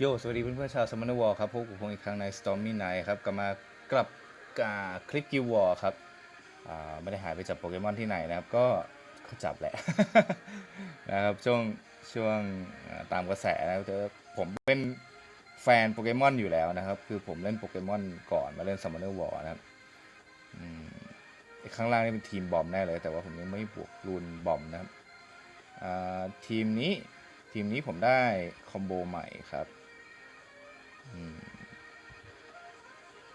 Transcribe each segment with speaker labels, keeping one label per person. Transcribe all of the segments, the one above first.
Speaker 1: โย สวัสดีเพื่อนๆชาวสมานวอลครับพบกับผมอีกครั้งใน Stormy Night ครับ กลับมากลับกาคลิกกิววอลครับไม่ได้หายไปจับโปเกมอนที่ไหนนะครับ ก็ก็จับแหละ นะครับ ช่วงช่วงตามกระแสนะครับผมเป็นแฟนโปเกมอนอยู่แล้วนะครับ คือผมเล่นโปเกมอนก่อนมาเล่น Summoner War นะครับอืมไอ้ข้างล่างนี่เป็นทีมบอมแน่เลย แต่ว่าผมยังไม่บวกรูนบอมนะครับทีมนี้ทีมนี้ผมได้คอมโบใหม่ครับ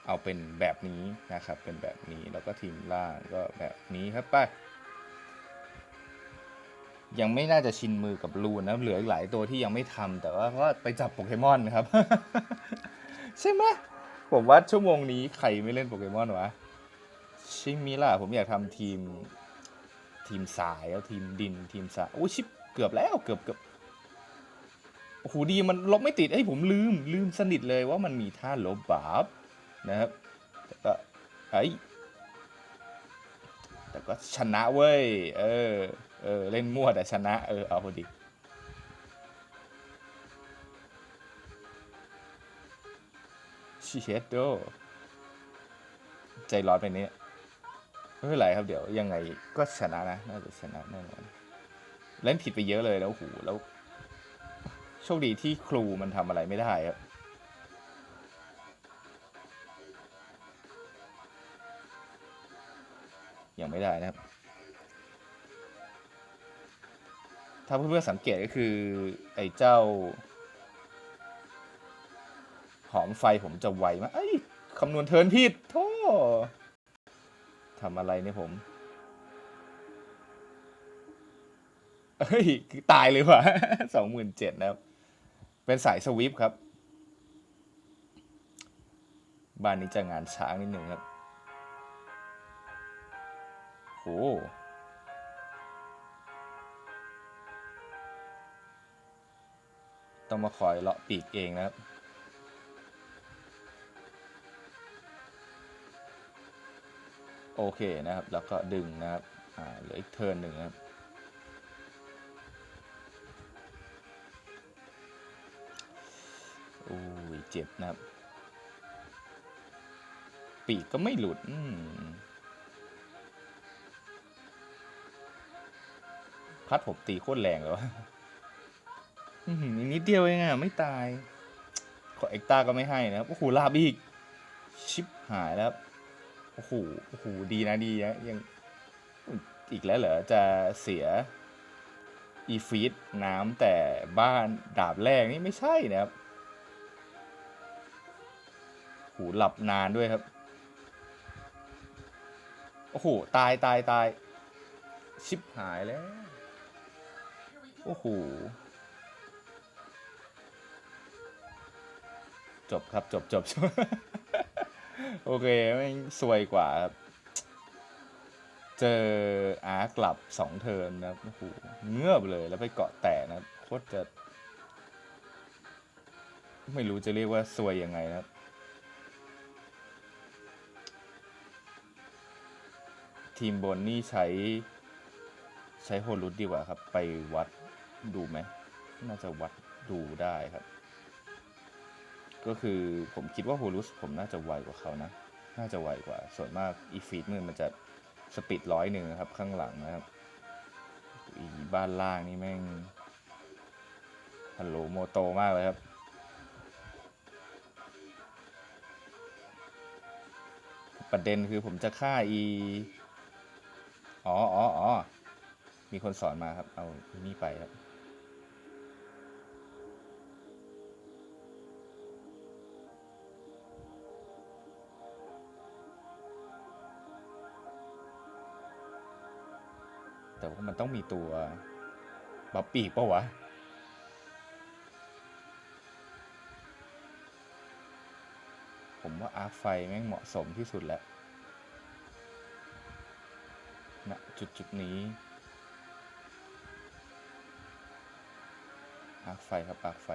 Speaker 1: เอาเป็นแบบนี้นะครับ เป็นแบบนี้แล้วก็ทีมล่างก็แบบนี้ครับไปยังไม่น่าจะชินมือกับลูนนะ เหลืออีกหลายตัวที่ยังไม่ทำแต่ว่าก็ไปจับโปเกมอนครับ ใช่ไหมผมว่าชั่วโมงนี้ใครไม่เล่นโปเกมอนวะใช่มิล่ะผมอยากทำทีม ทีมสายแล้วทีมดินทีมสายโอ้ชิบเกือบแล้วเกือบเกือบ โอ้โหดีมันลบไม่ติดเอ้ผมลืมลืมสนิทเลยว่ามันมีท่าลบบาปนะครับแต่ก็เอ้แต่ก็ชนะเว้ย เออ เออ เล่นมั่วแต่ชนะ เออ เอาพอดี ชิเชตโด ใจร้อนไปเนี่ยไม่เป็นไรครับเดี๋ยวยังไงก็ชนะนะ น่าจะชนะแน่นอน เล่นผิดไปเยอะเลยแล้วโอ้โหแล้ว โชคดีที่ครูมันทำอะไรไม่ได้ครับยังไม่ได้นะครับ ถ้าเพื่อนๆสังเกตก็คือ ไอ้เจ้า หอมไฟผมจะไวมาก เอ้ยคำนวณเทินผิดโธ่ทำอะไรเนี่ยผมเฮ้ย ตายเลยว่ะสองหมื่นเจ็ดนะครับ เป็นสายสวิปครับ บ้านนี้จะงานช้างนิดหนึ่งครับโหต้องมาคอยเลาะปีกเองนะครับโอเคนะครับ แล้วก็ดึงนะครับ อ่า เหลืออีกเทิร์นหนึ่งครับ เจ็บนะครับ ปีกก็ไม่หลุดพัดผมตีโคตรแรงเลยวะอื้อหืออีกนิดเดียวเองอะไม่ตาย ขอเอ็กตาก็ไม่ให้นะครับ โอ้โห ลาบอีก ชิปหายแล้วครับโอ้โห โอ้โห ดีนะดีนะยัง อีกแล้วเหรอ จะเสียอีฟีดน้ำแต่บ้านดาบแรกนี่ไม่ใช่นะครับ หูหลับนานด้วยครับ โอ้โห ตายตายตาย ชิบหายแล้ว โอ้โห จบครับจบจบจบโอเคไม่งสวยกว่าครับ เจออาร์กลับสองเทิร์นนะครับโอ้โหเงือบเลยแล้วไปเกาะแตกนะโคตรจะไม่รู้จะเรียกว่าสวยยังไงนะครับ ทีมบนนี่ใช้ใช้โฮลุดดีกว่าครับ ไปวัดดูไหม น่าจะวัดดูได้ครับ ก็คือผมคิดว่าโฮลุสผมน่าจะไวกว่าเขานะ น่าจะไวกว่า ส่วนมากอีฟีดมือมันจะสปีดร้อยหนึ่งนะครับ ข้างหลังนะครับอีบ้านล่างนี่แม่งฮัลโหลโมโตมากเลยครับประเด็นคือผมจะฆ่าอี อ๋ออ๋ออ๋อมีคนสอนมาครับ เอานนี่ไปครับ แต่ว่ามันต้องมีตัวบับปีกปะวะผมว่าอาร์คไฟแม่งเหมาะสมที่สุดแล้วุดจุดนี้อากไฟครับอากไฟ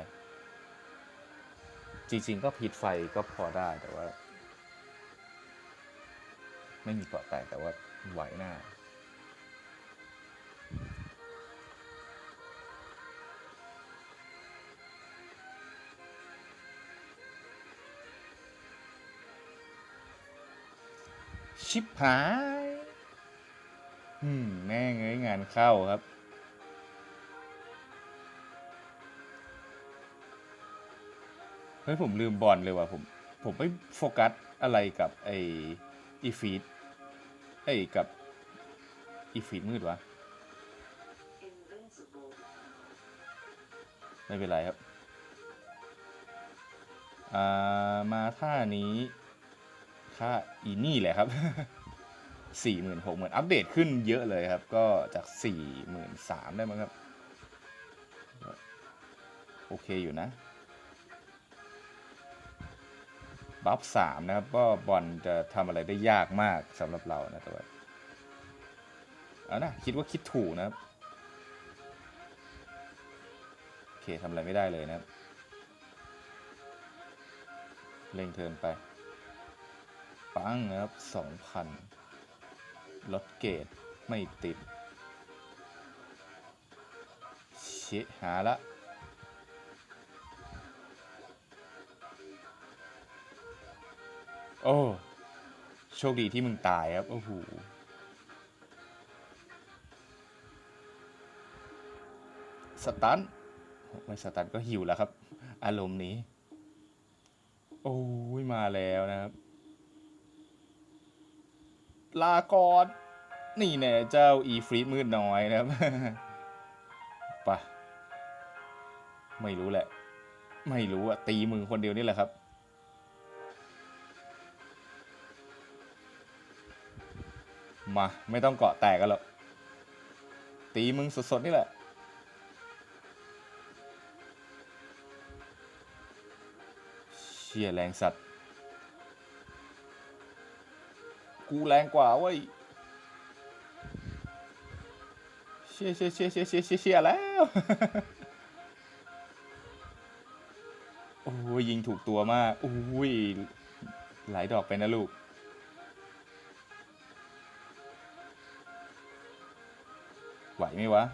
Speaker 1: จริง ๆ ก็ผิดไฟก็พอได้แต่ว่า ไม่มีเกาะแตกแต่ว่าไหวหน้าชิบหาย อืมแม่งเอ้ยงานเข้าครับ เฮ้ยผมลืมบอลเลยว่ะผม ผมไม่โฟกัสอะไรกับไออีฟีดไอกับอีฟีดมืดวะ ไม่เป็นไรครับ อ่า มาท่านี้ค่าอีนี่แหละครับ สี่หมื่นหกหมื่นอัปเดตขึ้นเยอะเลยครับ ก็จากสี่หมื่นสามได้มั้งครับ โอเคอยู่นะ บัฟสามนะครับ ก็บอลจะทำอะไรได้ยากมากสำหรับเรานะแต่ว่าเอานะคิดว่าคิดถูกนะครับ โอเคทำอะไรไม่ได้เลยนะครับเร่งเทินไป ปังนะครับสองพัน ลดเกตไม่ติด เชะหาละ โอ้ โชคดีที่มึงตายครับ โอ้โหสตันไม่สตันก็หิวแล้วครับ อารมณ์นี้ โอ้ยมาแล้วนะครับ ลากรนี่แน่เจ้าอีฟรีดมืดน้อยนะครับปะไม่รู้แหละ ไม่รู้อะตีมือคนเดียวนี่แหละครับมา ไม่ต้องเกาะแตกกันหรอก ตีมึงสดๆ นี่แหละ เชี่ยแรงสัตว์ กูแรงกว่าเว้ยเชี่ยเชี่ยเชี่ยเชี่ยเชี่ยเชี่ยเชี่ยแล้ว โอ้ยยิงถูกตัวมากโอ้ยหลายดอกไปนะลูกไหวไหมวะ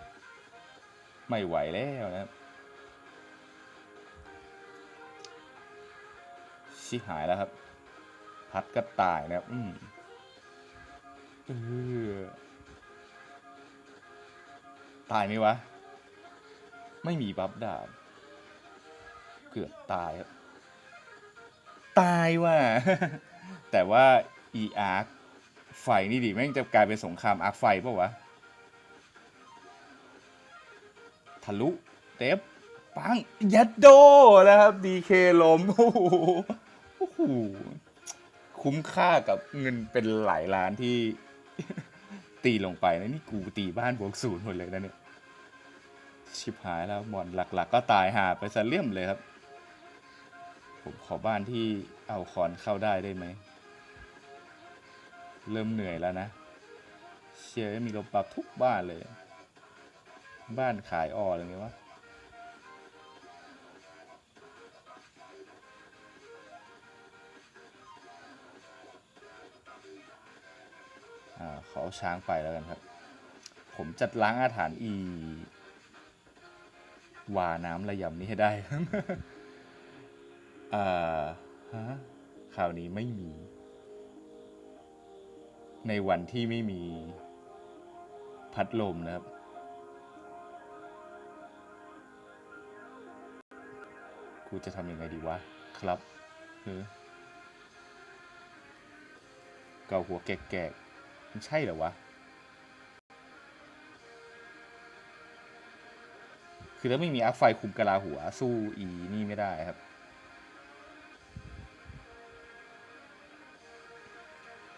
Speaker 1: ไม่ไหวแล้วนะชิหายแล้วครับ พัดก็ตายนะครับอืม เออตายไหมวะ ไม่มีบัฟดาบ เกือบตายครับ ตายว่ะ แต่ว่า e arc ไฟนี่ดิแม่งจะกลายเป็นสงครามอาร์คไฟเปล่าวะ ทะลุ เต็บปัง ยัดโดนะครับ ดีเคลมโอ้โหโอ้โห คุ้มค่ากับเงินเป็นหลายล้านที่ ตีลงไปนะนี่กูตีบ้านบวกศูนย์หมดเลยนะเนี่ยชิบหายแล้วบอลหลัก ๆ ก็ตายหาไปซะเลี่ยมเลยครับ ผมขอบ้านที่เอาคอนเข้าได้ได้ไหม เริ่มเหนื่อยแล้วนะ เชียร์มีลบปรับทุกบ้านเลย บ้านขายอออะไรเงี้ยวะ อขอเอาช้างไปแล้วกันครับ ผมจัดล้างอาถรรพ์อีวาน้ำระยำนี้ให้ได้อ่าฮะคราวนี้ไม่มี ในวันที่ไม่มีพัดลมนะครับ กูจะทำยังไงดีวะ ครับเออเกาหัวแก่ๆ มันใช่เหรอวะ คือถ้าไม่มีอาคไฟคุมกะลาหัว สู้อีนี่ไม่ได้ครับ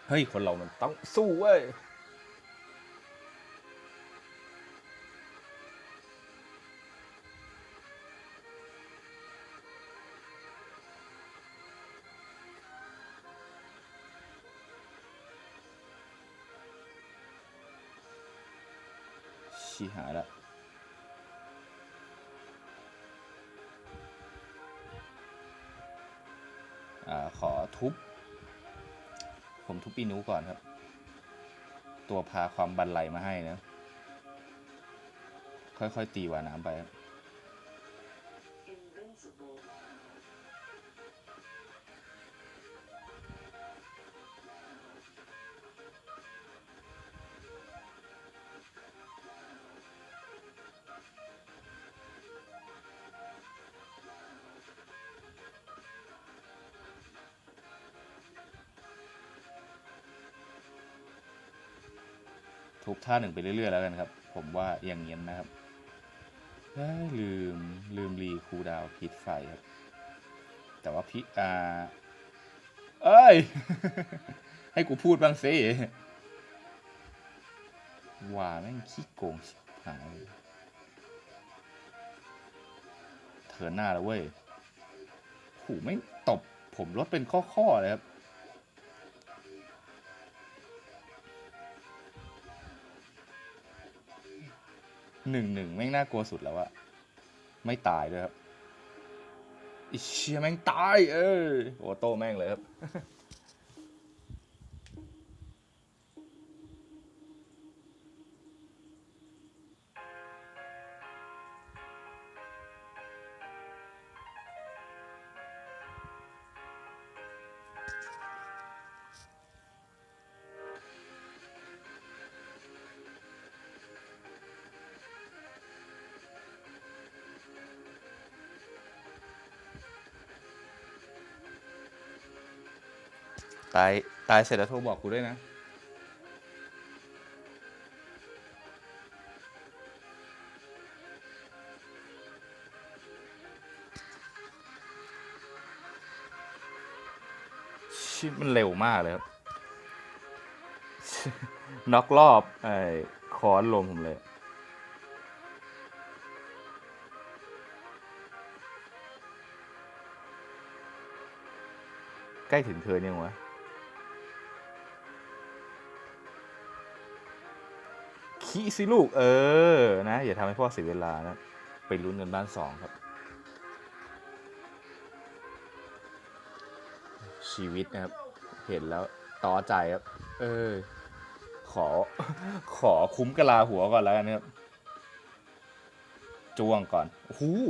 Speaker 1: เฮ้ย คนเรามันต้องสู้เว้ย ขอทุบ ผมทุบปีนูก่อนครับ ตัวพาความบันไลมาให้นะ ค่อยๆตีวาน้ำไปครับ ทุบท่าหนึ่งไปเรื่อยๆแล้วกันครับ ผมว่าอย่างเงี้ยนะครับลืมลืมรีคูดาวน์พิษไฟครับ แต่ว่าพิอ่าเอ้ย ให้กูพูดบ้างสิว่าแม่งขี้โกงชิหายเถินหน้าแล้วเว้ยหูไม่ตบผมลดเป็นข้อๆเลยครับ หนึ่งหนึ่งแม่งน่ากลัวสุดแล้วอะไม่ตายด้วยครับอิเชียแม่งตายเอ้ยโอโต้แม่งเลยครับ ตายตายเสร็จแล้วโทรบอกกูด้วยนะ ชิมันเร็วมากเลยครับ น็อกรอบไอ้คอนลมผมเลยใกล้ถึงเธอยังวะ ขี้สิลูก เออ นะ อย่าทำให้พ่อเสียเวลานะ ไปลุ้นกันบ้านสองครับ ชีวิตนะครับ เห็นแล้วต่อใจครับ เออ ขอ ขอคุ้มกะลาหัวก่อนแล้วกันครับ จ้วงก่อนหอื้อ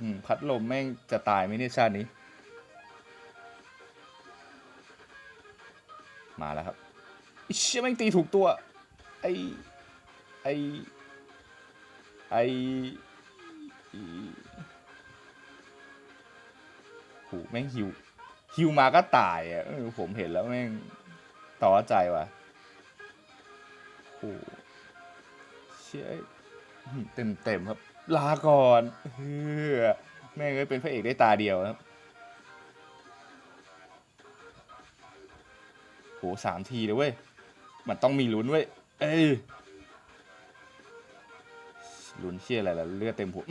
Speaker 1: หือพัดลมแม่งจะตายไหมเนี่ยชาตินี้ มาแล้วครับเชี่ยแม่งตีถูกตัว ไอ ไอไอหูแม่งฮิวฮิวมาก็ตายอะผมเห็นแล้วแม่งต่อใจว่ะโอ้เชี่ยเต็มเต็มครับ ลาก่อนเฮ้อแม่งเลยเป็นพระเอกได้ตาเดียวครับโหสามทีเลยเว้ย มันต้องมีลุ้นเว้ย เอ้ย ลุ้นเชี่ยอะไรล่ะเลือดเต็มหัว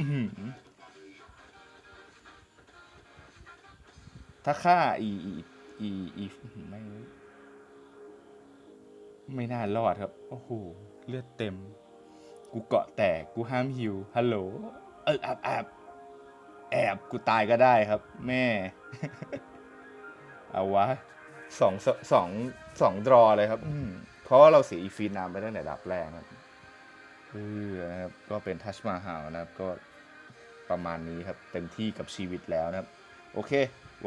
Speaker 1: ถ้าฆ่าอีอีอีอีไม่ไม่น่ารอดครับ โอ้โห เลือดเต็ม กูเกาะแตก กูห้ามฮิว ฮัลโหล เออแอบแอบแอบกูตายก็ได้ครับ แม่ เอาวะสองสองสองดรอเลยครับ เพราะว่าเราเสียอีฟีนามไปตั้งแต่ดับแรกครับ เออนะครับก็เป็นทัชมาฮาวนะครับก็ประมาณนี้ครับเต็มที่กับชีวิตแล้วนะครับ โอเค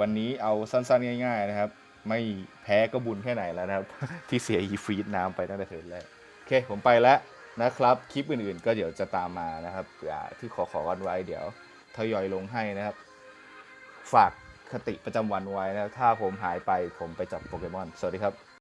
Speaker 1: วันนี้เอาสั้นๆ ง่าย ๆ นะครับ ไม่แพ้ก็บุญแค่ไหนแล้วนะครับ ที่เสียอีฟรีดน้ำไปตั้งแต่เทิร์นแรกโอเค ผมไปแล้วนะครับ คลิปอื่นๆ ก็เดี๋ยวจะตามมานะครับอ่าที่ขอขอกันไว้เดี๋ยวทยอยลงให้นะครับ ฝากคติประจำวันไว้นะถ้าผมหายไปผมไปจับโปเกมอน สวัสดีครับ